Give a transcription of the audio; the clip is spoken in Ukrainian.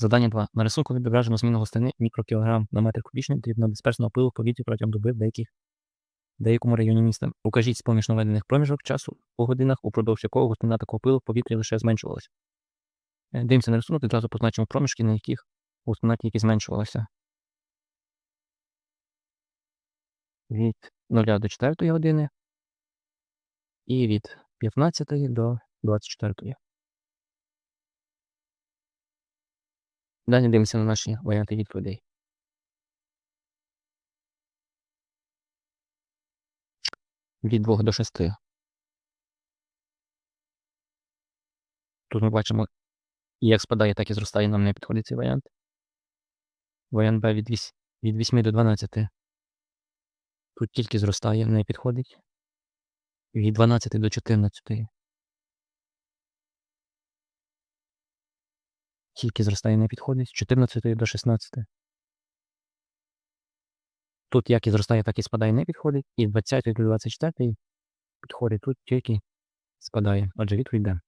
Завдання 2. На рисунку відображено зміну густини мікрокілограм на метр кубічний дрібнодисперсного пилу в повітрі протягом доби в деяких, деякому районі міста. Укажіть з-поміж наведених проміжок часу по годинах, упродовж якого густина такого пилу в повітрі лише зменшувалася. Е, Дивимося на рисунок, відразу позначимо проміжки, на яких густина тільки зменшувалася. Від 0 до 4 години і від 15 до 24. Далі дивимося на наші варіанти відповідей. Від 2 до 6. Тут ми бачимо, як спадає, так і зростає, нам не підходить цей варіант. Варіант Б від 8, від 8 до 12. Тут тільки зростає, не підходить. Від 12 до 14. Тільки зростає, не підходить. З 14 до 16. Тут як і зростає, так і спадає, не підходить. І з 20 до 24 підходить, тут тільки спадає. Отже, відповідь Д.